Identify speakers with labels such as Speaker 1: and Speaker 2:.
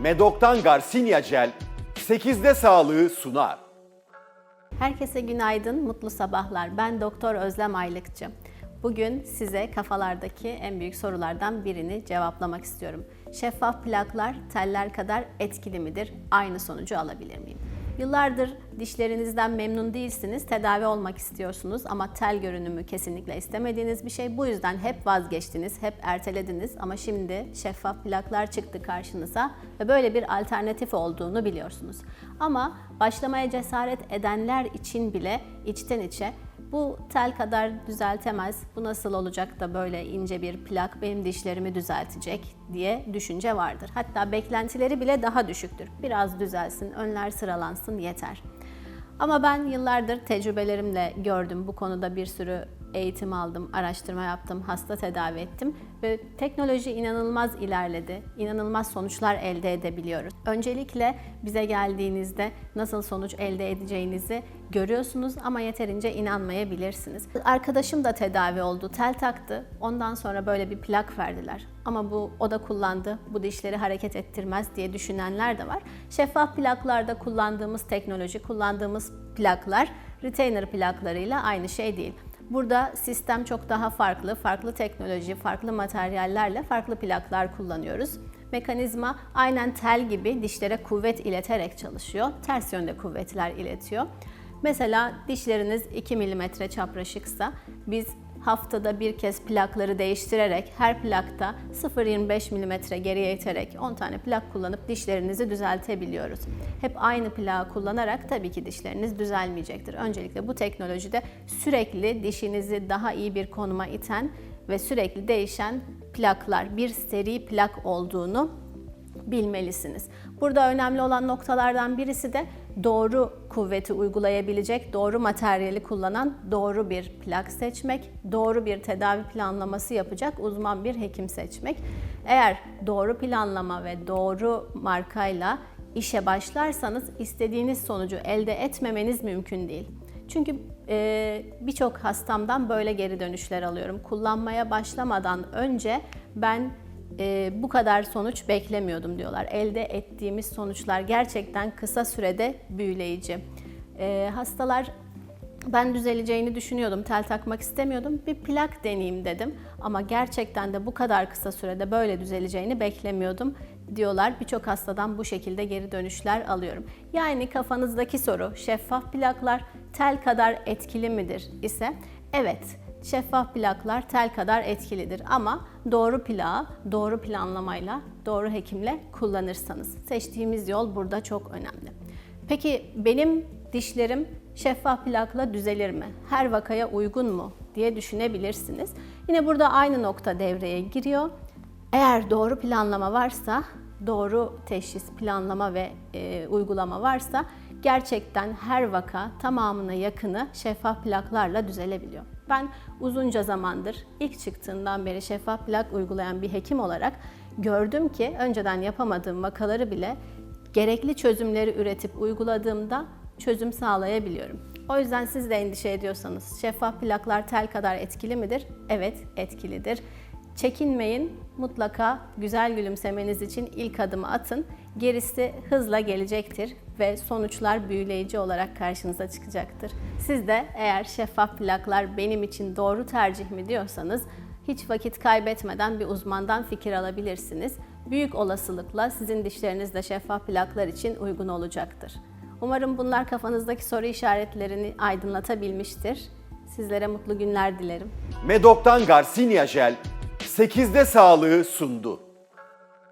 Speaker 1: Medok'tan Garcinia Gel 8'de sağlığı sunar.
Speaker 2: Herkese günaydın, mutlu sabahlar. Ben Doktor Özlem Aylıkçı. Bugün size kafalardaki en büyük sorulardan birini cevaplamak istiyorum. Şeffaf plaklar teller kadar etkili midir? Aynı sonucu alabilir miyim? Yıllardır dişlerinizden memnun değilsiniz, tedavi olmak istiyorsunuz ama tel görünümü kesinlikle istemediğiniz bir şey. Bu yüzden hep vazgeçtiniz, hep ertelediniz ama şimdi şeffaf plaklar çıktı karşınıza ve böyle bir alternatif olduğunu biliyorsunuz. Ama başlamaya cesaret edenler için bile içten içe bu tel kadar düzeltemez, bu nasıl olacak da böyle ince bir plak benim dişlerimi düzeltecek diye düşünce vardır. Hatta beklentileri bile daha düşüktür. Biraz düzelsin, önler sıralansın yeter. Ama ben yıllardır tecrübelerimle gördüm bu konuda bir sürü eğitim aldım, araştırma yaptım, hasta tedavi ettim ve teknoloji inanılmaz ilerledi. İnanılmaz sonuçlar elde edebiliyoruz. Öncelikle bize geldiğinizde nasıl sonuç elde edeceğinizi görüyorsunuz ama yeterince inanmayabilirsiniz. Arkadaşım da tedavi oldu, tel taktı. Ondan sonra böyle bir plak verdiler. Ama bu o da kullandı, bu dişleri hareket ettirmez diye düşünenler de var. Şeffaf plaklarda kullandığımız teknoloji, kullandığımız plaklar retainer plaklarıyla aynı şey değil. Burada sistem çok daha farklı, farklı teknoloji, farklı materyallerle farklı plaklar kullanıyoruz. Mekanizma aynen tel gibi dişlere kuvvet ileterek çalışıyor. Ters yönde kuvvetler iletiyor. Mesela dişleriniz 2 mm çapraşıksa biz haftada bir kez plakları değiştirerek her plakta 0.25 mm geriye iterek 10 tane plak kullanıp dişlerinizi düzeltebiliyoruz. Hep aynı plağı kullanarak tabii ki dişleriniz düzelmeyecektir. Öncelikle bu teknolojide sürekli dişinizi daha iyi bir konuma iten ve sürekli değişen plaklar, bir seri plak olduğunu bilmelisiniz. Burada önemli olan noktalardan birisi de doğru kuvveti uygulayabilecek, doğru materyali kullanan doğru bir plak seçmek, doğru bir tedavi planlaması yapacak uzman bir hekim seçmek. Eğer doğru planlama ve doğru markayla işe başlarsanız istediğiniz sonucu elde etmemeniz mümkün değil. Çünkü e, birçok hastamdan böyle geri dönüşler alıyorum. Kullanmaya başlamadan önce ben e, bu kadar sonuç beklemiyordum diyorlar. Elde ettiğimiz sonuçlar gerçekten kısa sürede büyüleyici. E, hastalar ben düzeleceğini düşünüyordum, tel takmak istemiyordum. Bir plak deneyeyim dedim ama gerçekten de bu kadar kısa sürede böyle düzeleceğini beklemiyordum diyorlar. Birçok hastadan bu şekilde geri dönüşler alıyorum. Yani kafanızdaki soru şeffaf plaklar tel kadar etkili midir ise evet şeffaf plaklar tel kadar etkilidir ama doğru plağı doğru planlamayla, doğru hekimle kullanırsanız seçtiğimiz yol burada çok önemli. Peki benim dişlerim şeffaf plakla düzelir mi? Her vakaya uygun mu diye düşünebilirsiniz. Yine burada aynı nokta devreye giriyor. Eğer doğru planlama varsa, doğru teşhis, planlama ve e, uygulama varsa gerçekten her vaka tamamına yakını şeffaf plaklarla düzelebiliyor. Ben uzunca zamandır ilk çıktığından beri şeffaf plak uygulayan bir hekim olarak gördüm ki önceden yapamadığım vakaları bile gerekli çözümleri üretip uyguladığımda çözüm sağlayabiliyorum. O yüzden siz de endişe ediyorsanız şeffaf plaklar tel kadar etkili midir? Evet, etkilidir. Çekinmeyin, mutlaka güzel gülümsemeniz için ilk adımı atın. Gerisi hızla gelecektir ve sonuçlar büyüleyici olarak karşınıza çıkacaktır. Siz de eğer şeffaf plaklar benim için doğru tercih mi diyorsanız hiç vakit kaybetmeden bir uzmandan fikir alabilirsiniz. Büyük olasılıkla sizin dişleriniz de şeffaf plaklar için uygun olacaktır. Umarım bunlar kafanızdaki soru işaretlerini aydınlatabilmiştir. Sizlere mutlu günler dilerim.
Speaker 1: Medok'tan Garcinia Gel 8'de sağlığı sundu.